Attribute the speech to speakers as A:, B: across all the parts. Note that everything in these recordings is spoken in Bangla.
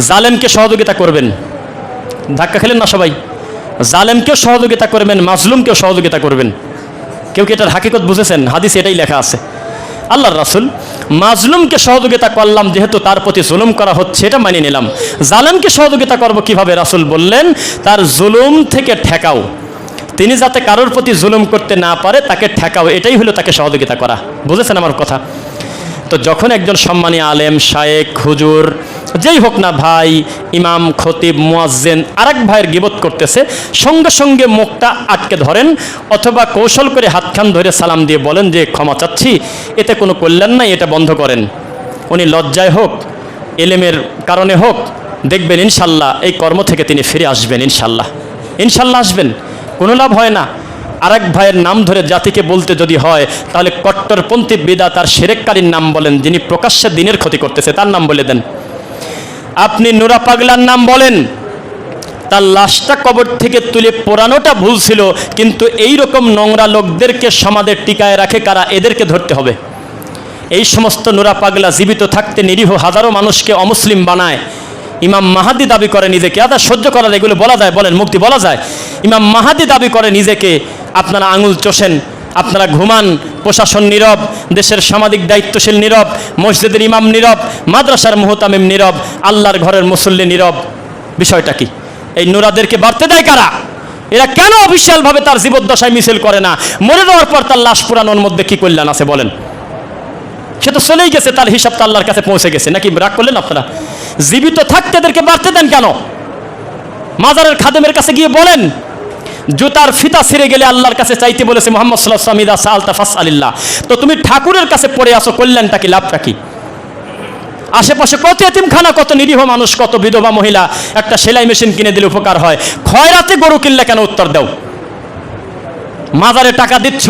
A: জালেমকে সহযোগিতা করবেন। ধাক্কা খেলেন না সবাই। জালেমকেও সহযোগিতা করবেন, মাজলুমকেও সহযোগিতা করবেন। কেউ কি এটার হাকিকত বুঝেছেন? হাদিস এটাই লেখা আছে। আল্লাহর রাসুল, মাজলুমকে সহযোগিতা করলাম যেহেতু তার প্রতি জুলুম করা হচ্ছে, এটা মানিয়ে নিলাম। জালেমকে সহযোগিতা করব কীভাবে? রাসুল বললেন, তার জুলুম থেকে ঠেকাও। তিনি যাতে কারোর প্রতি জুলুম করতে না পারে, তাকে ঠেকাও। এটাই হলো তাকে সহযোগিতা করা। বুঝেছেন আমার কথা? তো যখন একজন সম্মানী আলেম, শায়েক, হুজুর যেই হোক না ভাই, ইমাম, খতিব, মুয়াজ্জেন আরেক ভাইয়ের গিবত করতেছে, সঙ্গে সঙ্গে মুখটা আটকে ধরেন, অথবা কৌশল করে হাতখান ধরে সালাম দিয়ে বলেন যে, ক্ষমা চাচ্ছি, এতে কোনো কল্যাণ নাই, এটা বন্ধ করেন। উনি লজ্জায় হোক, এলেমের কারণে হোক, দেখবেন ইনশাল্লাহ এই কর্ম থেকে তিনি ফিরে আসবেন ইনশাল্লাহ। ইনশাল্লাহ আসবেন, কোনো লাভ হয় না। আরেক ভাইয়ের নাম ধরে জাতিকে বলতে যদি হয়, তাহলে কট্টরপন্থী বিদা তার সেরেককারীর নাম বলেন, যিনি প্রকাশ্যে দিনের ক্ষতি করতেছে, তার নাম বলে দেন। আপনি নোরা পাগলার নাম বলেন? তার লাশটা কবর থেকে তুলে পোড়ানোটা ভুল ছিল, কিন্তু এই রকম নোংরা লোকদেরকে সমাজের টিকায় রাখে কারা? এদেরকে ধরতে হবে। এই সমস্ত নোরা পাগলা জীবিত থাকতে নিরীহ হাজারো মানুষকে অমুসলিম বানায়। ইমাম মাহাদি দাবি করে নিজেকে। আদা সহ্য করার এগুলো বলা যায়, বলেন মুক্তি বলা যায়। ইমাম মাহাদি দাবি করে নিজেকে, আপনারা আঙুল চষেন। আপনারা ঘুমান, প্রশাসন নীরব, দেশের সামাজিক দায়িত্বশীল নীরব, মসজিদের ইমাম নীরব, মাদ্রাসার মুহতামিম নীরব, আল্লাহর ঘরের মুসল্লি নীরব। বিষয়টা কি? এই নুরাদেরকে বাড়তে দেয় কারা? এরা কেন অফিসিয়ালভাবে তার জীবদ্দশায় মিছিল করে না? মরে যাওয়ার পর তার লাশ পুরানোর মধ্যে কী কল্যাণ আছে বলেন? সে তো চলেই গেছে, তার হিসাব তো আল্লাহর কাছে পৌঁছে গেছে। নাকি রাগ করলেন আপনারা? জীবিত থাকতে এদেরকে বাড়তে দেন কেন? মাজারের খাদেমের কাছে গিয়ে বলেন জুতার ফিতা ছিঁড়ে গেলে আল্লাহর কাছে চাইতে বলেছে, মোহাম্মদ সাল্লাহ সামিদা সালতা ফাস আলিল্লাহ তো তুমি ঠাকুরের কাছে পড়ে আসো, কল্যাণটা কি, লাভটা কি? আশেপাশে কত এতিমখানা, কত নিরীহ মানুষ, কত বিধবা মহিলা, একটা সেলাই মেশিন কিনে দিলে উপকার হয়। খয়রাতে গরু কিনলে কেন উত্তর দাও? মাজারে টাকা দিচ্ছ,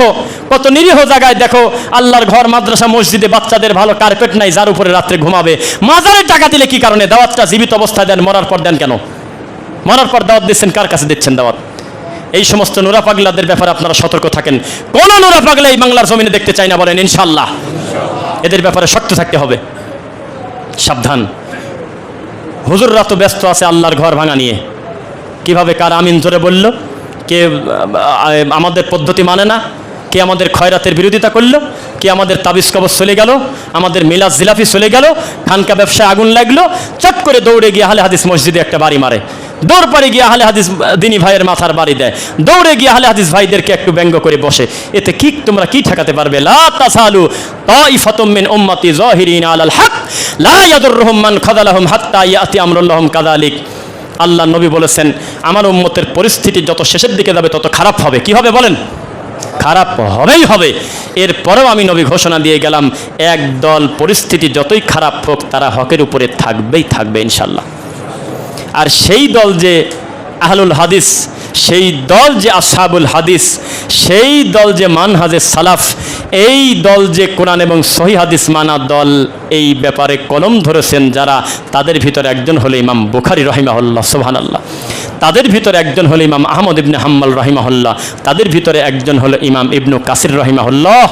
A: কত নিরীহ জায়গায় দেখো, আল্লাহর ঘর, মাদ্রাসা, মসজিদে বাচ্চাদের ভালো কার্পেট নাই, যার উপরে রাত্রে ঘুমাবে। মাজারে টাকা দিলে কি কারণে? দাওয়াতটা জীবিত অবস্থায় দেন, মরার পর দেন কেন? মরার পর দাওয়াত দিচ্ছেন, কার কাছে দিচ্ছেন দাওয়াত? এই সমস্ত নোরা পাগলাদের ব্যাপারে আপনারা সতর্ক থাকেন। কোন নোরা পাগলা এই বাংলার জমিনে দেখতে চাই না বলেন ইনশাল্লাহ এদের ব্যাপারে শক্ত থাকতে হবে। সাবধান। হুজুররা তো ব্যস্ত আছে আল্লাহর ঘর ভাঙা নিয়ে। কীভাবে কার আমিন ধরে বলল? কে, আমাদের পদ্ধতি মানে না। কে আমাদের খয়রাতের বিরোধিতা করল? কে আমাদের তাবিজ কবজ চলে গেল? আমাদের মিলাদ জিলাফি চলে গেল? খানকা ব্যবসায় আগুন লাগল? চট করে দৌড়ে গিয়ে আহলে হাদিস মসজিদে একটা বাড়ি মারে। দৌড় পারে গিয়ে আহলে হাদিস দিনী ভাইয়ের মাথার বাড়ি দেয়। দৌড়ে গিয়ে আহলে হাদিস ভাইদেরকে একটু ব্যঙ্গ করে বসে। এতে কি, তোমরা কি ঠেকাতে পারবে? লা উম্মতি আলাল আল্লাহ নবী বলেছেন, আমার উম্মতের পরিস্থিতি যত শেষের দিকে যাবে, তত খারাপ হবে। কি হবে বলেন? খারাপ হবেই হবে। এরপরেও আমি নবী ঘোষণা দিয়ে গেলাম, এক দল পরিস্থিতি যতই খারাপ হোক, তারা হকের উপরে থাকবেই থাকবে ইনশাল্লাহ আর সেই দল যে আহলুল হাদিস, সেই দল যে আসাবুল হাদিস, সেই দল যে মানহাজে সালাফ, এই দল যে কোরআন এবং সহি হাদিস মানা দল, এই ব্যাপারে কলম ধরেছেন যারা, তাদের ভিতরে একজন হলো ইমাম বুখারি রহিমাহুল্লাহ সোহান আল্লাহ তাদের ভিতরে একজন হলো ইমাম আহমদ ইবনে হাম্মাল রহিমাহুল্লাহ, তাদের ভিতরে একজন হলো ইমাম ইবনু কাসির রহিমাহুল্লাহ।